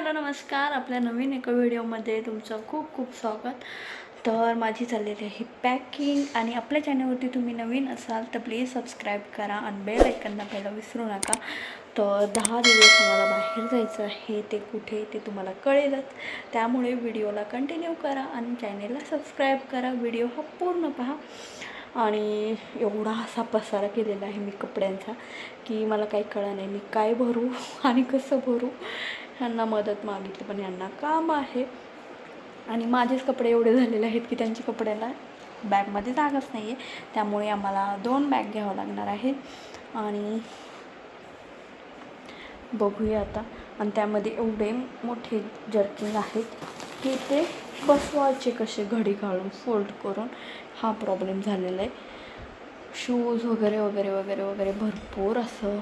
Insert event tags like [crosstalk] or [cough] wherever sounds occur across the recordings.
Hello नमस्कार. आपल्या नवीन एका व्हिडिओमध्ये तुमचं खूप खूप स्वागत. तर माझी चाललेली आहे पॅकिंग आणि आपल्या चॅनलवरती तुम्ही नवीन असाल तर प्लीज सबस्क्राईब करा आणि बेल ऐकन दाबायला विसरू नका. तर दहा दिवस मला बाहेर जायचं आहे ते कुठे ते तुम्हाला कळेलच. त्यामुळे व्हिडिओला कंटिन्यू करा आणि चॅनेलला सबस्क्राईब करा. व्हिडिओ हा पूर्ण पहा. आणि एवढा असा पसारा केलेला आहे मी कपड्यांचा की मला काही कळलं नाही. मी काय भरू आणि कसं भरू? ह्यांना मदत मागितली पण यांना काम आहे. आणि माझेच कपडे एवढे झालेले आहेत की त्यांच्या कपड्याला बॅगमध्ये जागाच नाही आहे त्यामुळे आम्हाला दोन बॅग घ्यावं लागणार आहे. आणि बघूया आता. आणि त्यामध्ये एवढे मोठे जर्किंग आहेत की ते बसवायचे कसे घडी घालून फोल्ड करून. हा प्रॉब्लेम झालेला आहे. शूज वगैरे वगैरे वगैरे वगैरे भरपूर असं.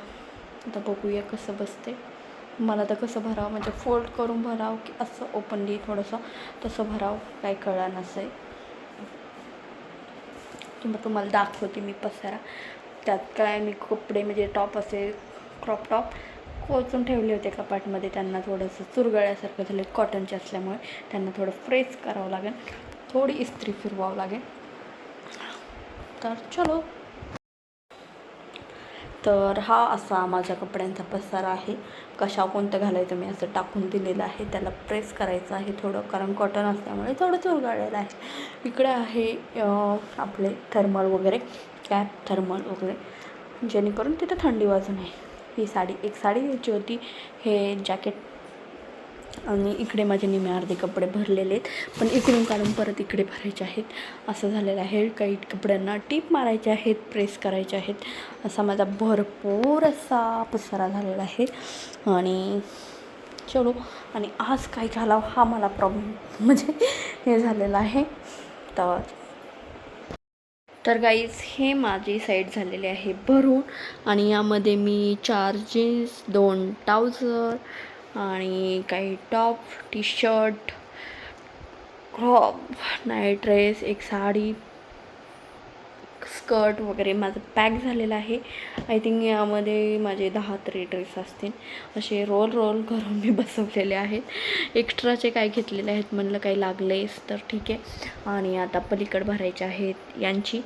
आता बघूया कसं बसते. मला तर कसं भरावं म्हणजे फोल्ड करून भरावं की असं ओपनली थोडंसं तसं भरावं काही कळा नसे किंवा तुम्हाला दाखवते मी पसारा. त्यात काय मी कपडे म्हणजे टॉप असे क्रॉप टॉप कोचून ठेवले होते कपाटमध्ये. त्यांना थोडंसं चुरगळ्यासारखं झालं कॉटनचे असल्यामुळे त्यांना थोडं फ्रेश करावं लागेल. थोडी इस्त्री फिरवावं लागेल. तर चलो. तर हा असा माझ्या कपड्यांचा पसारा आहे. कशा कोणतं घालायचं मी असं टाकून दिलेलं आहे. त्याला प्रेस करायचं आहे थोडं कारण कॉटन असल्यामुळे थोडं चुरगाळलेलं आहे. इकडे आहे आपले थर्मल वगैरे कॅप थर्मल वगैरे. जेणेकरून तिथं थंडी वाजू नये. ही साडी एक साडी घ्यायची होती. हे जॅकेट आणि इकडे माझे निमे अर्धे कपडे भरलेले आहेत. पण इकडून काढून परत इकडे भरायचे आहेत. असं झालेलं आहे. काही कपड्यांना टीप मारायचे आहेत प्रेस करायचे आहेत. असा माझा भरपूर असा पसारा झालेला आहे. आणि चलो आणि आज काय घालावं हा मला प्रॉब्लेम म्हणजे हे झालेला आहे. तर तर गाईज हे माझी साईड झालेली आहे भरून. आणि यामध्ये मी चार जीन्स दोन ट्राउझर आणि काही top T shirt crop night dress एक साडी स्कर्ट वगैरे माझं पॅक झालेलं आहे. आय थिंक यामध्ये माझे दहा तरी ड्रेस असतील. असे रोल रोल करून मी [laughs] बसवलेले आहेत. एक्स्ट्राचे काय घेतलेले आहेत म्हणलं काही लागलेस तर ठीक आहे. आणि आता पलीकड भरायचे आहेत यांची.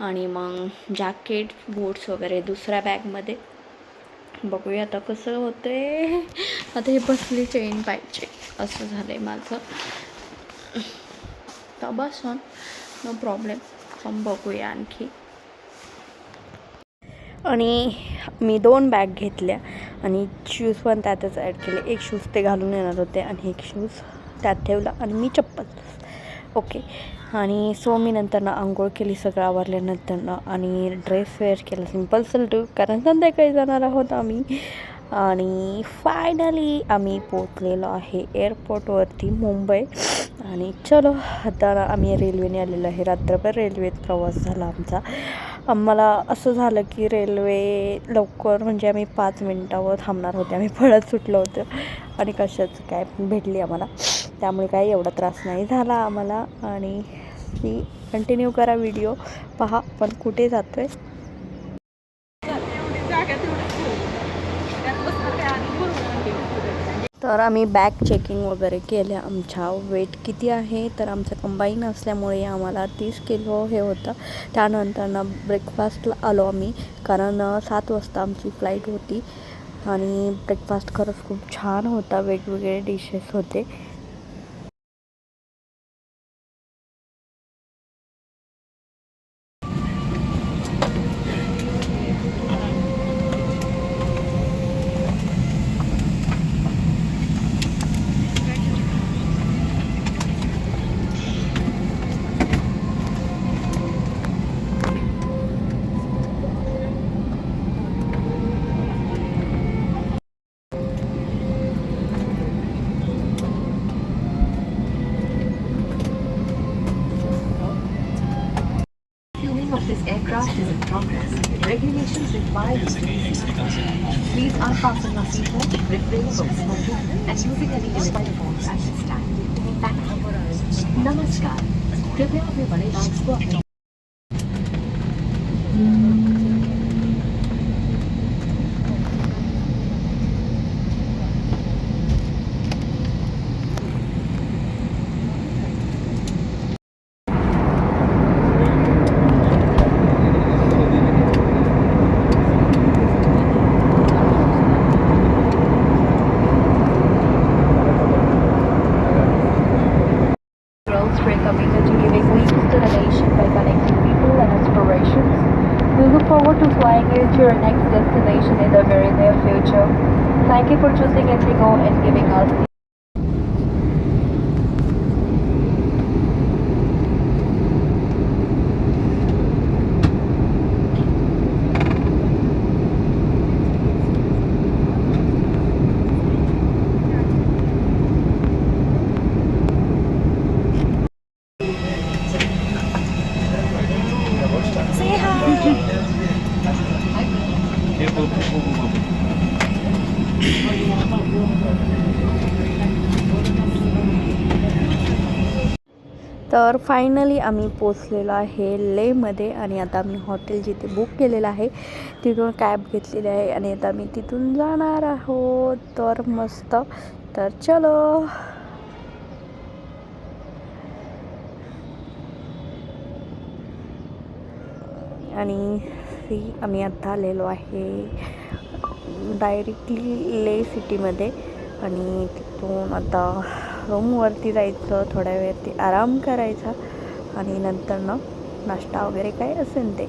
आणि मग जॅकेट बूट्स वगैरे दुसऱ्या बॅगमध्ये बघूया आता कसं होतं आता हे बसली चेन पाहिजे. असं झालं आहे माझं. तर बस नो प्रॉब्लेम पण बघूया आणखी. आणि मी दोन बॅग घेतल्या. आणि शूज पण त्यातच ॲड केले. एक शूज ते घालून येणार होते आणि एक शूज त्यात ठेवला. आणि मी चप्पल. ओके. आणि सो मी नंतरनं आंघोळ केली सगळं आवरल्यानंतरनं आणि ड्रेस वेअर केला सिंपल सल्टू कारण संध्याकाळी जाणार आहोत आम्ही. आणि फायनली आम्ही पोचलेलो आहे एअरपोर्टवरती मुंबई. आणि चलो आता आम्ही रेल्वेने आलेलो आहे. रात्रभर रेल्वेत प्रवास झाला आमचा. आम्हाला असं झालं की रेल्वे लवकर म्हणजे आम्ही पाच मिनटावर थांबणार होते. आम्ही पळत सुटलो होतो. आणि कशाचं काय भेटली आम्हाला. त्यामुळे काही एवढा त्रास नाही झाला आम्हाला. आणि ती कंटिन्यू करा व्हिडिओ पहा पण कुठे जातो आहे तर आम्ही बॅग चेकिंग वगैरे केल्या आमच्या वेट किती आहे? तर आमचं कंबाईन असल्यामुळे आम्हाला तीस किलो हे होतं. त्यानंतरनं ब्रेकफास्टला आलो आम्ही कारण सात वाजता आमची फ्लाईट होती. आणि ब्रेकफास्ट खरंच खूप छान होता. वेगवेगळे डिशेस होते. of this aircraft is in progress. Regulations require you to be seated. Please unfasten your seatbelt, refrain from smoking, and using any mobile phones at this time. Thank you. नमस्कार कृपया अपने बड़े बैग्स को अपने your next destination in the very near future. Thank you for choosing Indigo and giving us तर finally आम्ही पोचलेलो आहे लेमध्ये आणि आता आम्ही हॉटेल जिथे बुक केलेलं आहे तिथून कॅब घेतलेली आहे आणि आता आम्ही तिथून जाणार आहोत. तर मस्त. तर चलो. आणि सी आम्ही आत्ता आलेलो आहे डायरेक्टली ले सिटीमध्ये आणि तिथून आता रूमवरती जायचं थोड्या वेळ ती आराम करायचा आणि नंतर ना नाश्ता वगैरे काय असेल ते.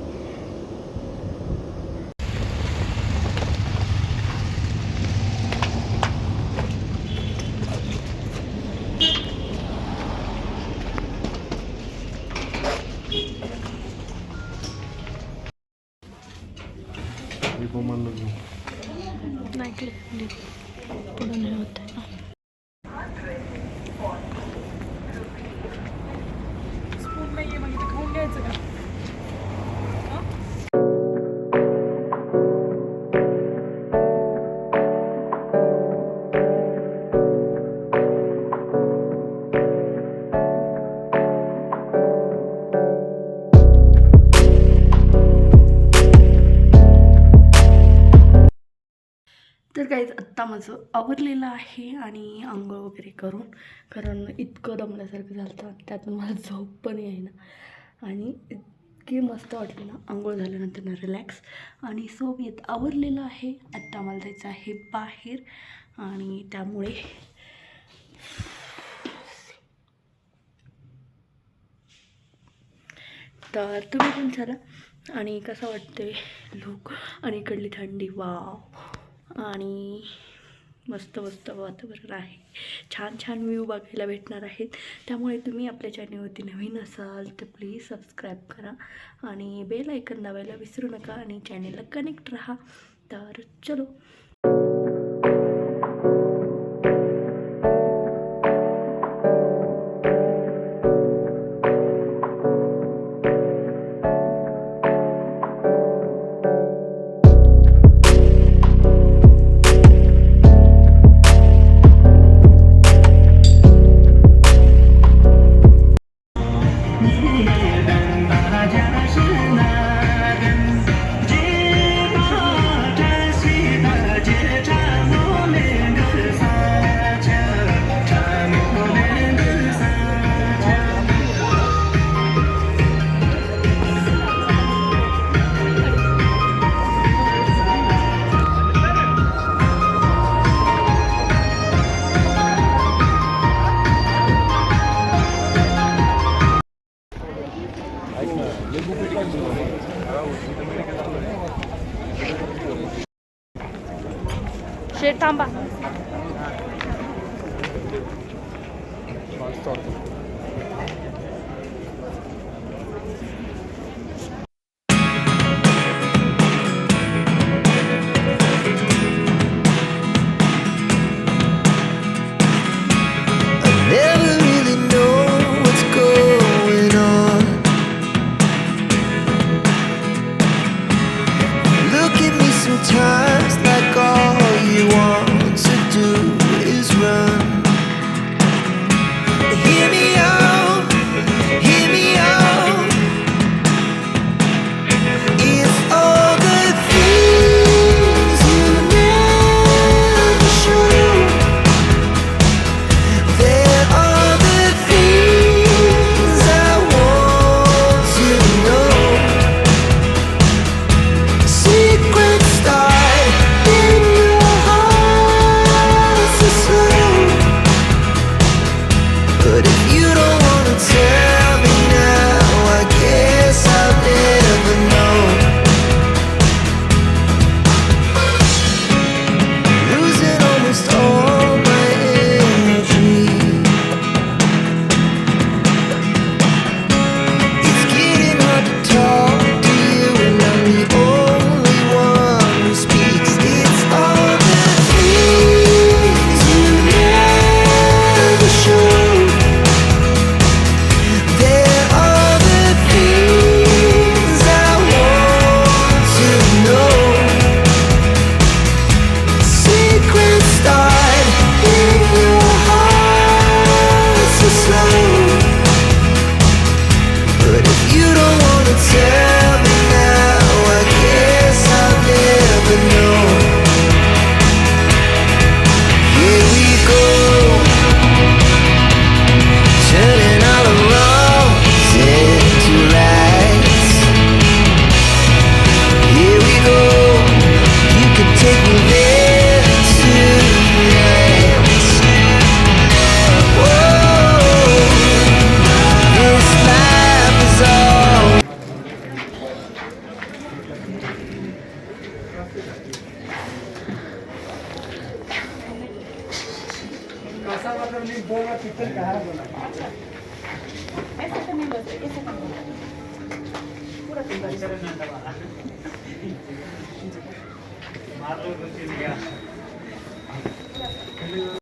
माझं आवरलेलं आहे आणि आंघोळ वगैरे करून. कारण इतकं दमल्यासारखं झालं होतं त्यातून मला झोप पण येईना आणि इतकी मस्त वाटली ना आंघोळ झाल्यानंतर ना रिलॅक्स आणि सो मी आवरलेलं आहे. आत्ता मला जायचं आहे बाहेर. आणि त्यामुळे तर तुम्ही पण चला. आणि कसं वाटते लोक आणि इकडली थंडी वाव आणि मस्त मस्त वातावरण आहे. छान छान व्ह्यू बघायला भेटणार आहेत. त्यामुळे तुम्ही आपल्या चॅनलवरती नवीन असाल तर प्लीज सबस्क्राईब करा आणि बेल ऐकन दाबायला विसरू नका आणि चॅनेलला कनेक्ट राहा. तर चलो. शेट थांबा.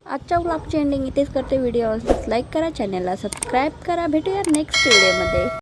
आजच्या ब्लॉगची एंडिंग इथेच करते. व्हिडिओ लाईक करा चॅनलला सबस्क्राईब करा. भेटूया नेक्स्ट व्हिडिओमध्ये